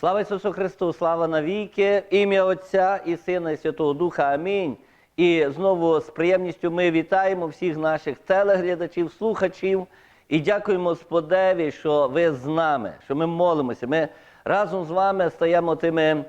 Слава Ісусу Христу, слава навіки, ім'я Отця і Сина, і Святого Духа. Амінь. І знову з приємністю ми вітаємо всіх наших телеглядачів, слухачів і дякуємо Господеві, що ви з нами, що ми молимося. Ми разом з вами стаємо тими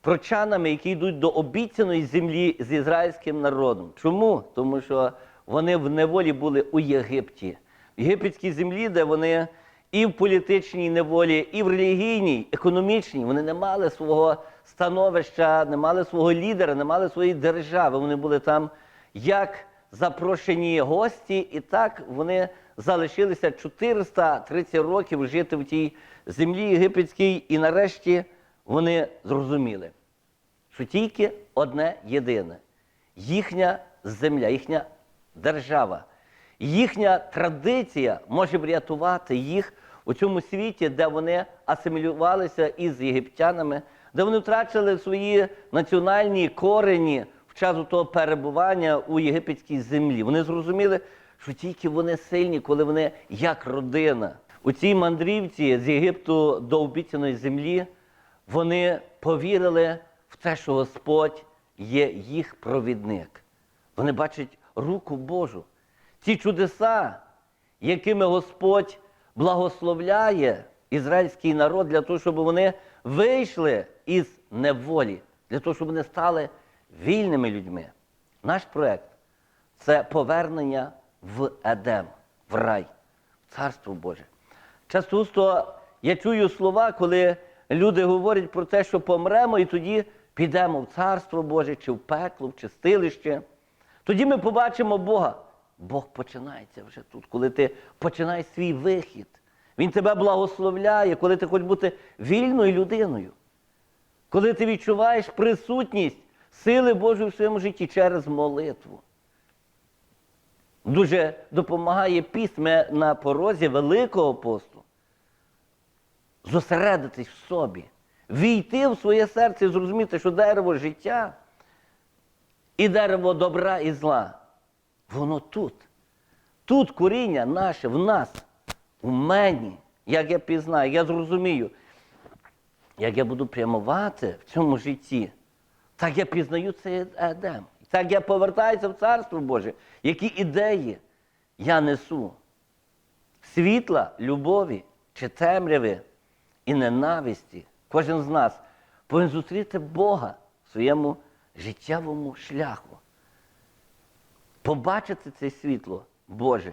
прочанами, які йдуть до обіцяної землі з ізраїльським народом. Чому? Тому що вони в неволі були у Єгипті, в єгипетській землі, де вони і в політичній неволі, і в релігійній, економічній. Вони не мали свого становища, не мали свого лідера, не мали своєї держави. Вони були там як запрошені гості, і так вони залишилися 430 років жити в тій землі єгипетській, і нарешті вони зрозуміли, що тільки одне єдине їхня земля, їхня держава, їхня традиція може врятувати їх у цьому світі, де вони асимілювалися із єгиптянами, де вони втратили свої національні корені в час того перебування у єгипетській землі. Вони зрозуміли, що тільки вони сильні, коли вони як родина. У цій мандрівці з Єгипту до обіцяної землі вони повірили в те, що Господь є їх провідник. Вони бачать руку Божу. Ці чудеса, якими Господь благословляє ізраїльський народ для того, щоб вони вийшли із неволі, для того, щоб вони стали вільними людьми. Наш проект це повернення в Едем, в рай, в Царство Боже. Часто я чую слова, коли люди говорять про те, що помремо, і тоді підемо в Царство Боже, чи в пекло, в чистилище. Тоді ми побачимо Бога. Бог починається вже тут, коли ти починаєш свій вихід. Він тебе благословляє, коли ти хочеш бути вільною людиною. Коли ти відчуваєш присутність сили Божої в своєму житті через молитву. Дуже допомагає піст Ми на порозі Великого посту. Зосередитись в собі, війти в своє серце і зрозуміти, що дерево життя і дерево добра і зла, воно тут. Тут коріння наше в нас, у мені, як я пізнаю, я зрозумію, як я буду прямувати в цьому житті, так я пізнаю цей Едем. Так я повертаюся в Царство Боже, які ідеї я несу. Світла, любові чи темряви і ненависті. Кожен з нас повинен зустріти Бога в своєму життєвому шляху. Побачити це світло Боже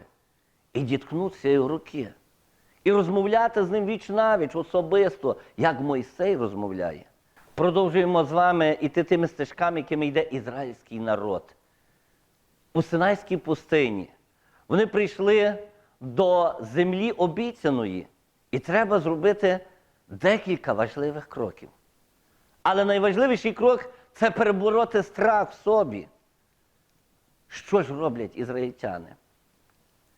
і діткнутися його руки. І розмовляти з ним віч навіч особисто, як Мойсей розмовляє. Продовжуємо з вами іти тими стежками, якими йде ізраїльський народ. У Синайській пустині вони прийшли до землі обіцяної, і треба зробити декілька важливих кроків. Але найважливіший крок це перебороти страх в собі. Що ж роблять ізраїльтяни?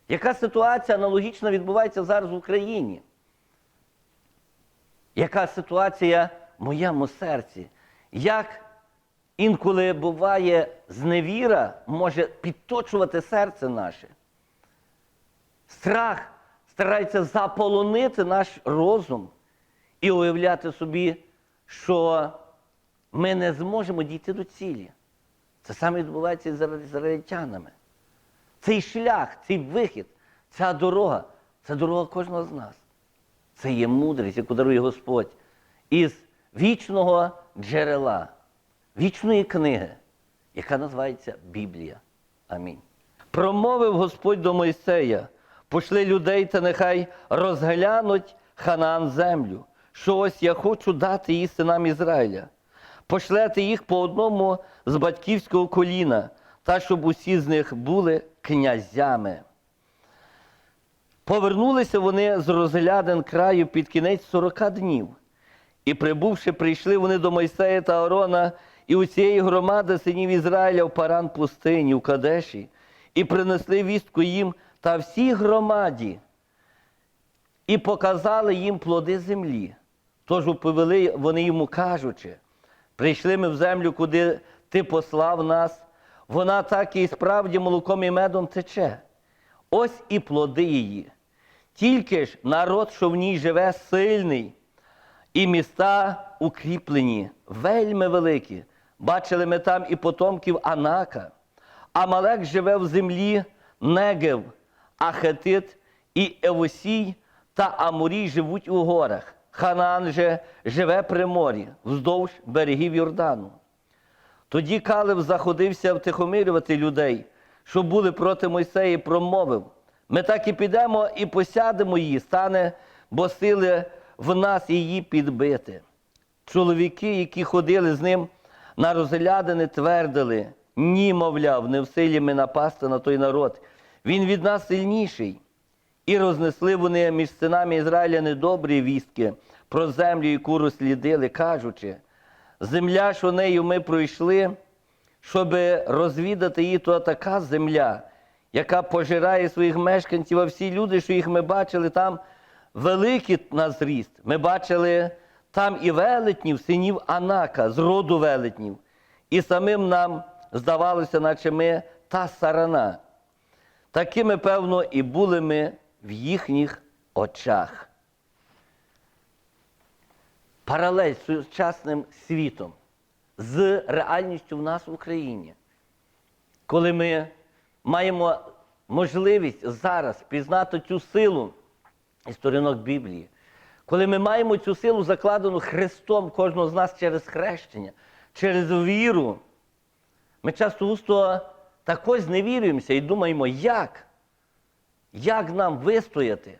Яка ситуація аналогічна відбувається зараз в Україні? Яка ситуація в моєму серці? Як інколи буває зневіра може підточувати серце наше? Страх старається заполонити наш розум і уявляти собі, що ми не зможемо дійти до цілі. Це саме відбувається із ізраїльтянами. Цей шлях, цей вихід, ця дорога це дорога кожного з нас. Це є мудрість, яку дарує Господь із вічного джерела, вічної книги, яка називається Біблія. Амінь. Промовив Господь до Мойсея, пошли людей та нехай розглянуть Ханаан землю, що ось я хочу дати її синам Ізраїля. Пошлете їх по одному з батьківського коліна, та щоб усі з них були князями. Повернулися вони з розглядин краю під кінець сорока днів. І прибувши, прийшли вони до Мойсея та Арона і усієї громади синів Ізраїля в паран пустині, у Кадеші, і принесли вістку їм та всій громаді, і показали їм плоди землі. Тож уповели вони йому, кажучи, прийшли ми в землю, куди ти послав нас, вона так і справді молоком і медом тече. Ось і плоди її. Тільки ж народ, що в ній живе, сильний, і міста укріплені, вельми великі. Бачили ми там і потомків Анака. Амалек живе в землі Негев, а Хетит і Евосій та Амурій живуть у горах. Ханаан же живе при морі, вздовж берегів Йордану. Тоді Калеб заходився втихомирювати людей, що були проти Мойсея, і промовив: ми так і підемо і посядемо її, стане, бо сили в нас її підбити. Чоловіки, які ходили з ним на розглядини, твердили: ні, мовляв, не в силі ми напасти на той народ. Він від нас сильніший. І рознесли вони між синами Ізраїля недобрі вістки про землю, яку розслідили, кажучи, земля, що нею ми пройшли, щоб розвідати її, то така земля, яка пожирає своїх мешканців, а всі люди, що їх ми бачили, там великий на зріст. Ми бачили там і велетнів, синів Анака, з роду велетнів. І самим нам здавалося, наче ми та сарана. Такими, певно, і були ми в їхніх очах. Паралель з сучасним світом, з реальністю в нас в Україні. Коли ми маємо можливість зараз пізнати цю силу із сторінок Біблії, коли ми маємо цю силу закладену Христом кожного з нас через хрещення, через віру, ми часто густо також зневірюємося і думаємо, як? Як нам вистояти?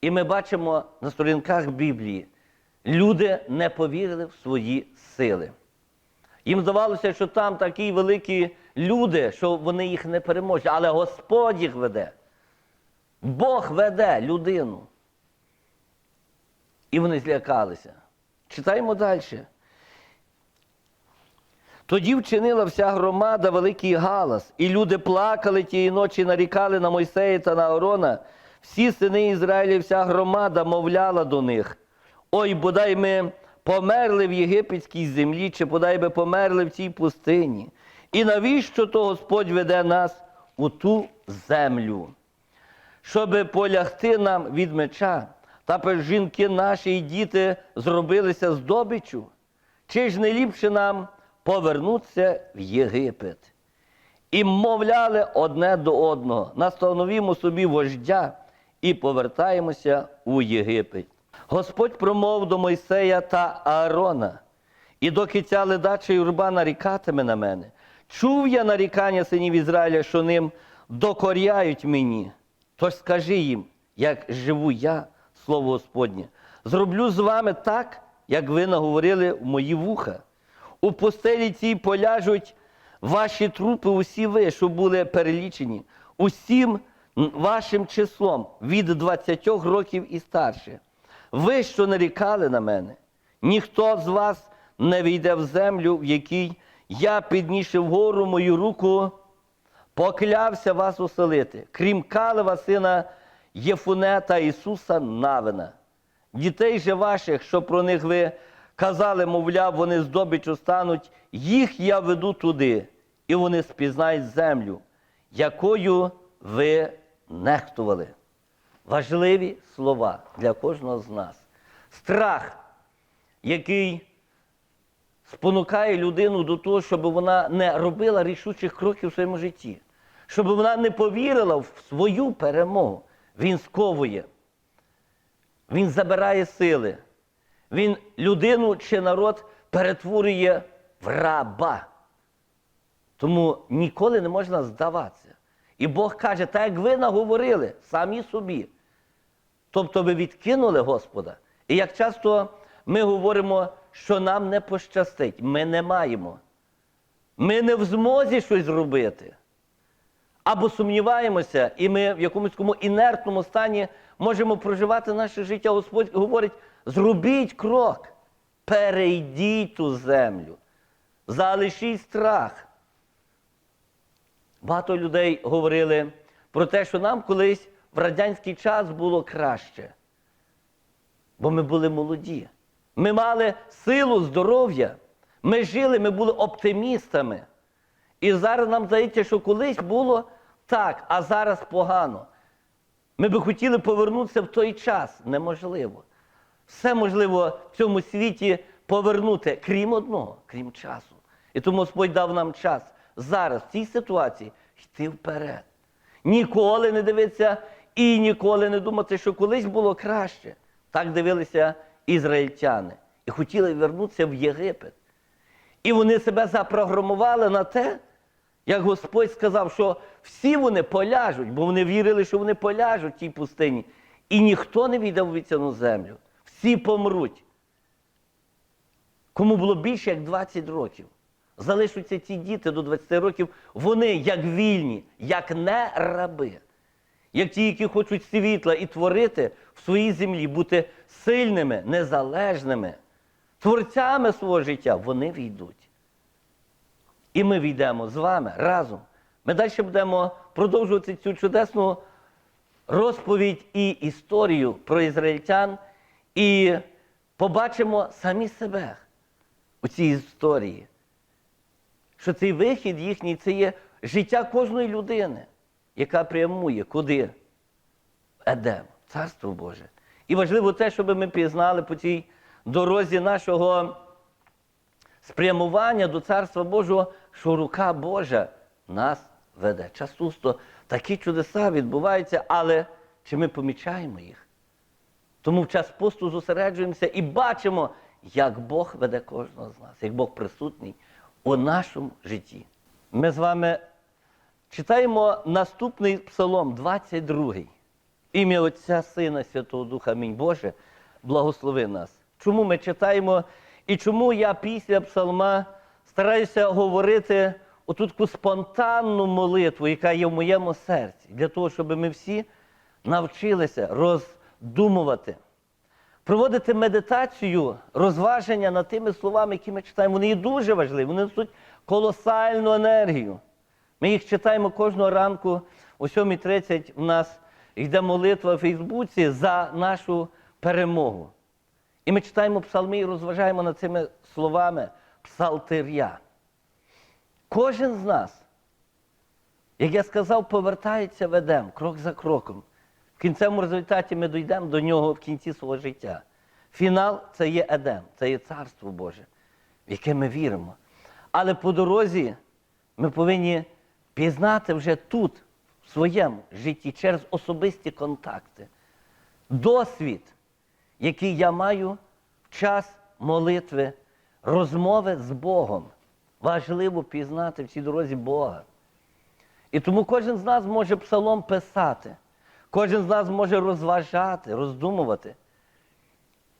І ми бачимо на сторінках Біблії, люди не повірили в свої сили. Їм здавалося, що там такі великі люди, що вони їх не переможуть, але Господь їх веде. Бог веде людину. І вони злякалися. Читаємо далі. Тоді вчинила вся громада великий галас, і люди плакали тієї ночі, нарікали на Мойсея та на Арона. Всі сини Ізраїля, вся громада мовляла до них. Ой, бодай ми померли в єгипетській землі, чи бодай би померли в цій пустині. І навіщо то Господь веде нас у ту землю? Щоби полягти нам від меча, та жінки наші і діти зробилися здобиччю? Чи ж не ліпше нам повернутися в Єгипет? І мовляли одне до одного, настановімо собі вождя і повертаємося у Єгипет. Господь промов до Мойсея та Аарона, і доки ця ледача юрба нарікатиме на мене, чув я нарікання синів Ізраїля, що ним докоряють мені. Тож скажи їм, як живу я, слово Господнє, зроблю з вами так, як ви наговорили в мої вуха. У пустелі цій поляжуть ваші трупи, усі ви, що були перелічені, усім вашим числом від 20 років і старше. Ви, що нарікали на мене, ніхто з вас не війде в землю, в якій я, піднісши вгору мою руку, поклявся вас оселити, крім Калева, сина Єфуне та Ісуса Навина. Дітей же ваших, що про них ви казали, мовляв, вони здобичу стануть, їх я веду туди, і вони спізнають землю, якою ви нехтували. Важливі слова для кожного з нас. Страх, який спонукає людину до того, щоб вона не робила рішучих кроків в своєму житті, щоб вона не повірила в свою перемогу. Він сковує, він забирає сили, він людину чи народ перетворює в раба. Тому ніколи не можна здаватися. І Бог каже, так як ви наговорили самі собі. Тобто ви відкинули Господа. І як часто ми говоримо, що нам не пощастить, ми не маємо. Ми не в змозі щось зробити. Або сумніваємося, і ми в якомусь такому інертному стані можемо проживати наше життя. Господь говорить: зробіть крок, перейдіть ту землю, залишіть страх. Багато людей говорили про те, що нам колись в радянський час було краще. Бо ми були молоді. Ми мали силу, здоров'я. Ми жили, ми були оптимістами. І зараз нам здається, що колись було так, а зараз погано. Ми би хотіли повернутися в той час. Неможливо. Все можливо в цьому світі повернути, крім одного, крім часу. І тому Господь дав нам час зараз, в цій ситуації, йти вперед. Ніколи не дивитися і ніколи не думати, що колись було краще. Так дивилися ізраїльтяни і хотіли вернутися в Єгипет. І вони себе запрограмували на те, як Господь сказав, що всі вони поляжуть, бо вони вірили, що вони поляжуть в тій пустині. І ніхто не війде в обіцяну землю. Всі помруть. Кому було більше як 20 років. Залишаться ті діти до 20 років, вони як вільні, як не раби, як ті, які хочуть світла і творити в своїй землі, бути сильними, незалежними, творцями свого життя, вони війдуть. І ми війдемо з вами разом. Ми далі будемо продовжувати цю чудесну розповідь і історію про ізраїльтян і побачимо самі себе у цій історії. Що цей вихід їхній це є життя кожної людини, яка прямує куди? Едем, Царство Боже. І важливо те, щоб ми пізнали по цій дорозі нашого спрямування до Царства Божого, що рука Божа нас веде. Частусто такі чудеса відбуваються, але чи ми помічаємо їх? Тому в час посту зосереджуємося і бачимо, як Бог веде кожного з нас, як Бог присутній у нашому житті. Ми з вами читаємо наступний псалом, 22. Ім'я Отця Сина Святого Духа, Амінь Боже, благослови нас. Чому ми читаємо і чому я після псалма стараюся говорити оту таку спонтанну молитву, яка є в моєму серці, для того, щоб ми всі навчилися роздумувати, проводити медитацію, розваження над тими словами, які ми читаємо. Вони є дуже важливі, вони несуть колосальну енергію. Ми їх читаємо кожного ранку о 7.30 в нас йде молитва в Фейсбуці за нашу перемогу. І ми читаємо псалми і розважаємо над цими словами псалтиря. Кожен з нас, як я сказав, повертається в крок за кроком. В кінцевому результаті ми дійдемо до нього в кінці свого життя. Фінал це є Едем, це є Царство Боже, в яке ми віримо. Але по дорозі ми повинні пізнати вже тут, в своєму житті, через особисті контакти, досвід, який я маю в час молитви, розмови з Богом. Важливо пізнати в цій дорозі Бога. І тому кожен з нас може псалом писати, кожен з нас може розважати, роздумувати.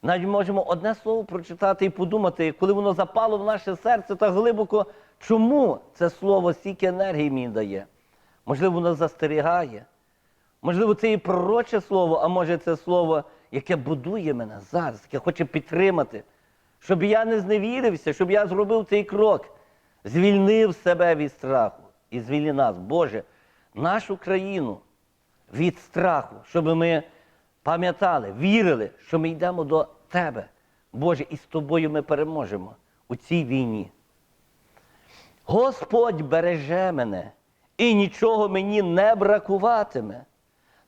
Навіть можемо одне слово прочитати і подумати, коли воно запало в наше серце так глибоко, чому це слово стільки енергії мені дає. Можливо, воно застерігає. Можливо, це і пророче слово, а може це слово, яке будує мене зараз, яке хоче підтримати, щоб я не зневірився, щоб я зробив цей крок, звільнив себе від страху і звільни нас, Боже, нашу країну від страху, щоб ми пам'ятали, вірили, що ми йдемо до Тебе, Боже, і з тобою ми переможемо у цій війні. Господь береже мене, і нічого мені не бракуватиме.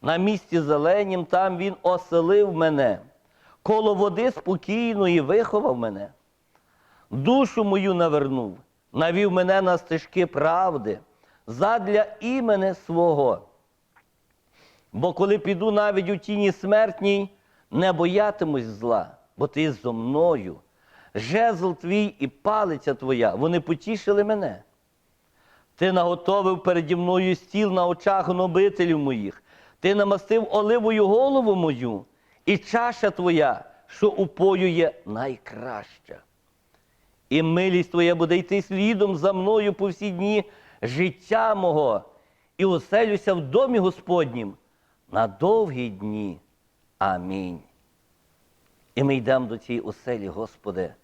На місці зеленім там він оселив мене, коло води спокійної виховав мене, душу мою навернув, навів мене на стежки правди, задля імени свого. Бо коли піду навіть у тіні смертній, не боятимусь зла, бо ти зо мною. Жезл твій і палиця твоя, вони потішили мене. Ти наготовив переді мною стіл на очах гнобителів моїх. Ти намастив оливою голову мою, і чаша твоя, що упоює найкраща. І милість твоя буде йти слідом за мною по всі дні життя мого, і оселюся в домі Господнім на довгі дні. Амінь. І ми йдемо до цієї оселі, Господи.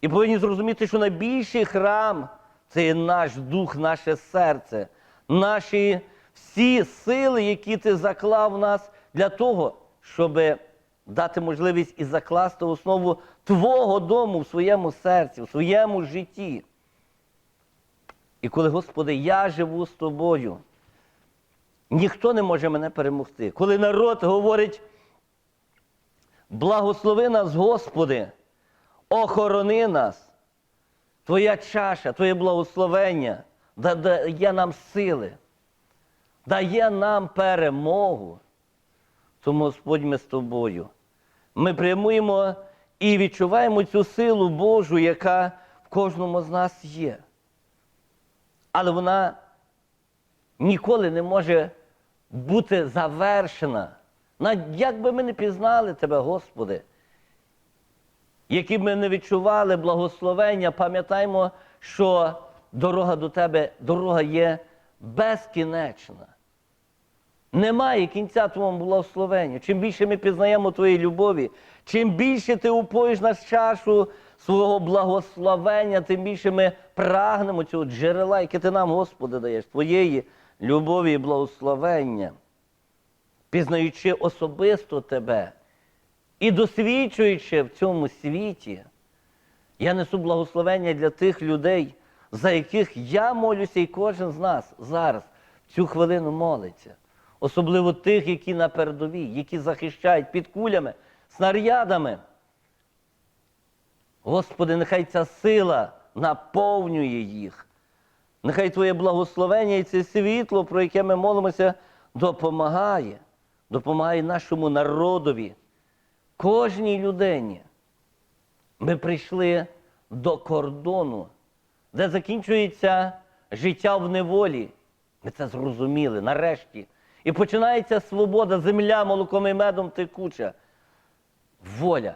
І повинні зрозуміти, що найбільший храм це є наш дух, наше серце, наші всі сили, які ти заклав в нас для того, щоб дати можливість і закласти основу Твого дому в своєму серці, в своєму житті. І коли, Господи, я живу з тобою, ніхто не може мене перемогти. Коли народ говорить, благослови нас, Господи, охорони нас. Твоя чаша, Твоє благословення дає нам сили, дає нам перемогу. Тому, Господь, ми з тобою. Ми прямуємо і відчуваємо цю силу Божу, яка в кожному з нас є. Але вона ніколи не може бути завершена. Як би ми не пізнали Тебе, Господи, які б ми не відчували благословення, пам'ятаємо, що дорога до Тебе, дорога є безкінечна. Немає кінця твоєму благословенню. Чим більше ми пізнаємо Твоєї любові, чим більше ти упоїш нас чашу свого благословення, тим більше ми прагнемо цього джерела, яке ти нам, Господи, даєш, Твоєї любові і благословення, пізнаючи особисто Тебе і досвідчуючи в цьому світі. Я несу благословення для тих людей, за яких я молюся, і кожен з нас зараз в цю хвилину молиться. Особливо тих, які на передовій, які захищають під кулями, снарядами. Господи, нехай ця сила наповнює їх. Нехай Твоє благословення і це світло, про яке ми молимося, допомагає, допомагає нашому народові, кожній людині. Ми прийшли до кордону, де закінчується життя в неволі. Ми це зрозуміли нарешті. І починається свобода, земля молоком і медом текуча. Воля.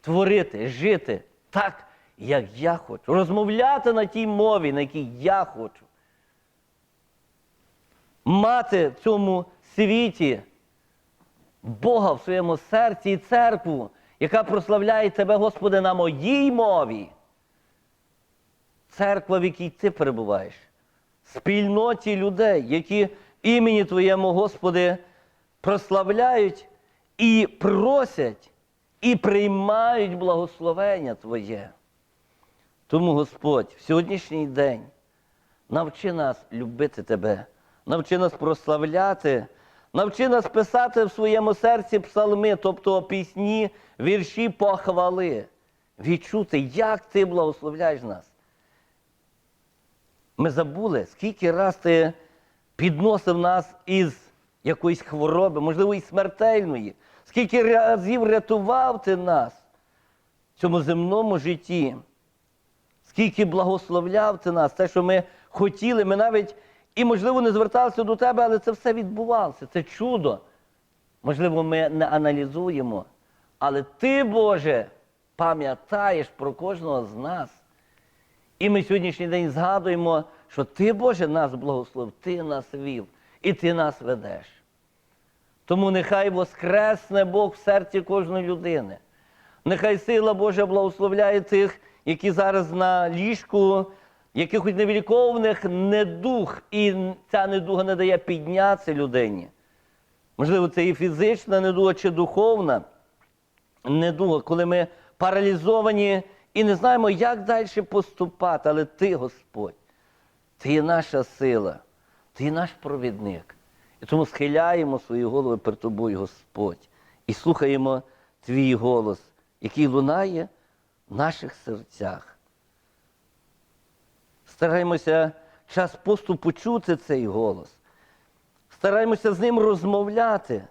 Творити, жити так, як я хочу. Розмовляти на тій мові, на якій я хочу. Мати в цьому світі Бога в своєму серці і церкву, яка прославляє Тебе, Господи, на моїй мові. Церква, в якій ти перебуваєш, спільноті людей, які імені Твоєму, Господи, прославляють і просять, і приймають благословення Твоє. Тому, Господь, в сьогоднішній день навчи нас любити Тебе, навчи нас прославляти, навчи нас писати в своєму серці псалми, тобто пісні, вірші похвали, відчути, як Ти благословляєш нас. Ми забули, скільки раз ти підносив нас із якоїсь хвороби, можливо, і смертельної, скільки разів рятував ти нас в цьому земному житті, скільки благословляв ти нас, те, що ми хотіли, ми навіть і, можливо, не зверталися до тебе, але це все відбувалося. Це чудо. Можливо, ми не аналізуємо, але ти, Боже, пам'ятаєш про кожного з нас. І ми сьогоднішній день згадуємо, що Ти, Боже, нас благословив, Ти нас вів і Ти нас ведеш. Тому нехай воскресне Бог в серці кожної людини. Нехай сила Божа благословляє тих, які зараз на ліжку, якихось невіліковних недух, і ця недуга не дає піднятися людині. Можливо, це і фізична недуга, чи духовна недуга, коли ми паралізовані і не знаємо, як далі поступати. Але ти, Господь, ти є наша сила, ти є наш провідник. І тому схиляємо свої голови перед тобою, Господь, і слухаємо твій голос, який лунає наших серцях. Стараємося час посту почути цей голос. Стараємося з ним розмовляти.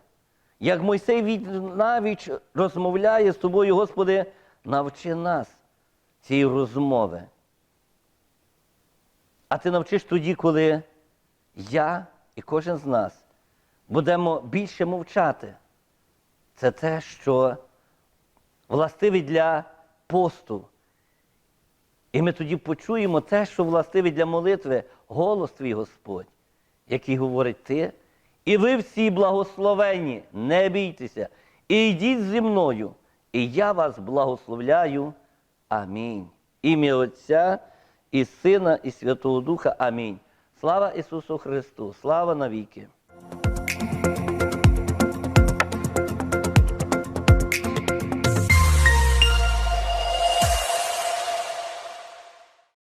Як Мойсей від навіч розмовляє з тобою, Господи, навчи нас цієї розмови. А ти навчиш тоді, коли я і кожен з нас будемо більше мовчати. Це те, що властиве для посту. І ми тоді почуємо те, що властиве для молитви, голос твій Господь, який говорить ти. І ви всі благословені, не бійтеся, і йдіть зі мною, і я вас благословляю. Амінь. Ім'я Отця і Сина, і Святого Духа. Амінь. Слава Ісусу Христу! Слава навіки!